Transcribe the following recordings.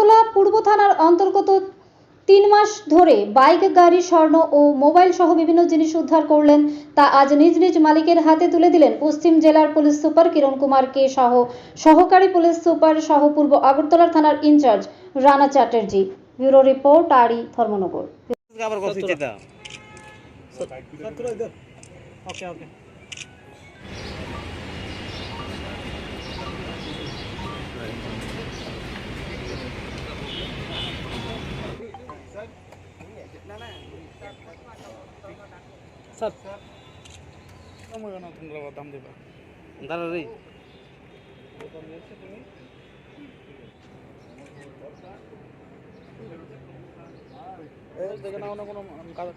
আগরতলা পূর্ব থানার অন্তর্গত তিন মাস ধরে বাইক গাড়ি স্বর্ণ ও মোবাইল সহ বিভিন্ন জিনিস উদ্ধার করলেন। তা আজ নিজ নিজ মালিকের হাতে তুলে দিলেন পশ্চিম জেলার পুলিশ সুপার কিরণ কুমার কে সহ। সহকারী পুলিশ সুপার সহ পূর্ব আগরতলা থানার in charge Rana Chatterjee. Bureau report আরি ধর্মনগর। আবার চেতা ओके স্যার। দাম দেবা দাঁড়া রে দেখে না অন্য কোনো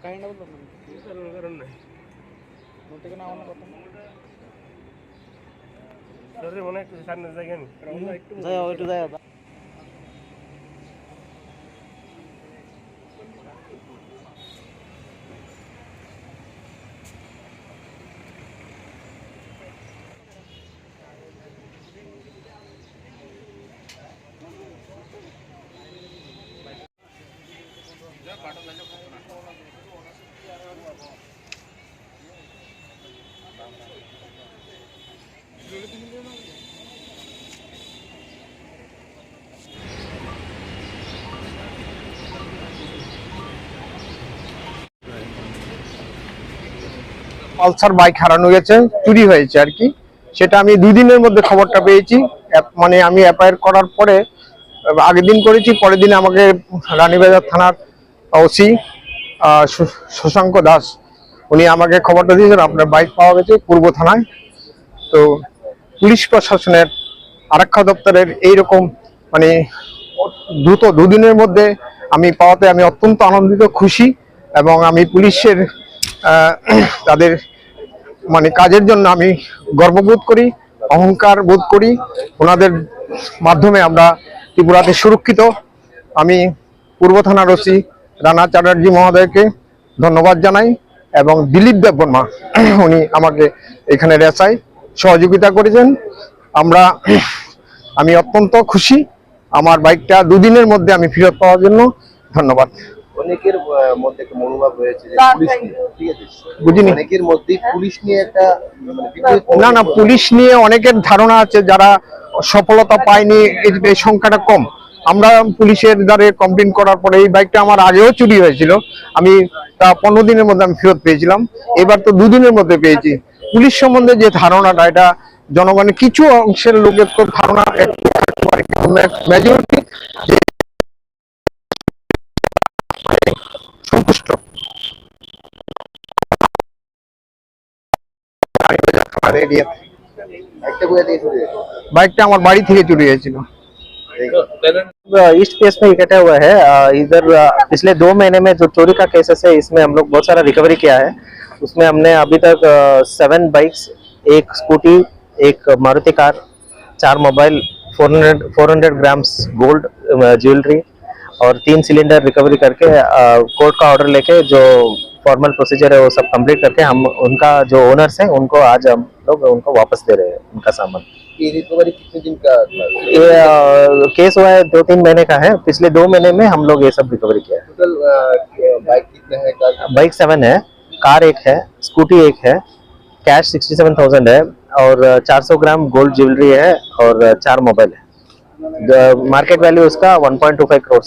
কাহিনীটা বলতাম কারণ নাই থেকে না অন্য কথা। মনে যাই একটু যাই পালসার বাইক হারানো গেছে, চুরি হয়েছে আর কি। সেটা আমি দুই দিনের মধ্যে খবরটা পেয়েছি। মানে আমি অ্যাপায়ার করার পরে, আগের দিন করেছি, পরের দিন আমাকে রানীবাজার থানার ওসি শশাঙ্ক দাস, উনি আমাকে খবরটা দিয়েছেন, আপনার বাইক পাওয়া গেছে পূর্ব থানায়। তো পুলিশ প্রশাসনের আরক্ষা দপ্তরের এইরকম মানে দ্রুত দুদিনের মধ্যে আমি পাওয়াতে আমি অত্যন্ত আনন্দিত, খুশি, এবং আমি পুলিশের তাদের মানে কাজের জন্য আমি গর্ববোধ করি, অহংকার বোধ করি। ওনাদের মাধ্যমে আমরা ত্রিপুরাতে সুরক্ষিত। আমি পূর্ব থানার ওসি রানা চ্যাটার্জি মহোদয়কে ধন্যবাদ জানাই এবং দিলীপ দেববর্মা উনি আমাকে এখানে রেসায় সহযোগিতা করেছেন। আমরা, আমি অত্যন্ত খুশি। আমার বাইকটা দুদিনের মধ্যে আমি ফেরত পাওয়ার জন্য ধন্যবাদ। অনেকের মধ্যে একটা মনোভাব রয়েছে যে পুলিশ নিয়ে, ঠিক আছে? বুঝিনি। অনেকের মধ্যেই পুলিশ নিয়ে একটা মানে না না পুলিশ নিয়ে অনেকের ধারণা আছে যারা সফলতা পায়নি এই- এই সংখ্যাটা কম। আমরা পুলিশের দ্বারে কমপ্লেন করার পরে এই বাইকটা আমার আগেও চুরি হয়েছিল। আমি তা পনেরো দিনের মধ্যে আমি ফেরত পেয়েছিলাম। এবার তো দুদিনের মধ্যে পেয়েছি। পুলিশ সম্বন্ধে যে ধারণাটা এটা জনগণের কিছু অংশের লোকের তো ধারণা মেজরিটি আমার এরিয়াতে একটা করে দিয়ে চলে যেত। বাইকটা আমার বাড়ি থেকে চুরি হয়েছিল ईस्ट केस में इकट्ठा हुआ है अ, इधर अ, पिछले दो महीने में जो चोरी का केसेस है इसमें हम लोग बहुत सारा रिकवरी किया है उसमें हमने अभी तक सेवन बाइक्स एक स्कूटी एक मारुति कार चार मोबाइल 400 400 ग्राम्स गोल्ड ज्वेलरी और तीन सिलेंडर रिकवरी करके कोर्ट का ऑर्डर लेके जो फॉर्मल प्रोसीजर है वो सब कंप्लीट करके हम उनका जो ओनर्स हैं उनको आज हम लोग उनको वापस दे रहे हैं उनका सामान। ये रिकवरी कितने दिन का ये केस हुआ है दो तीन महीने का है। पिछले दो महीने में हम लोग ये सब रिकवरी किया है। टोटल बाइक कितने हैं? कार बाइक सेवन है कार एक है स्कूटी एक है कैश सिक्सटी सेवन थाउज़ेंड है और चार सौ ग्राम गोल्ड ज्वेलरी है और चार मोबाइल है। मार्केट वैल्यू उसका one point two five crore?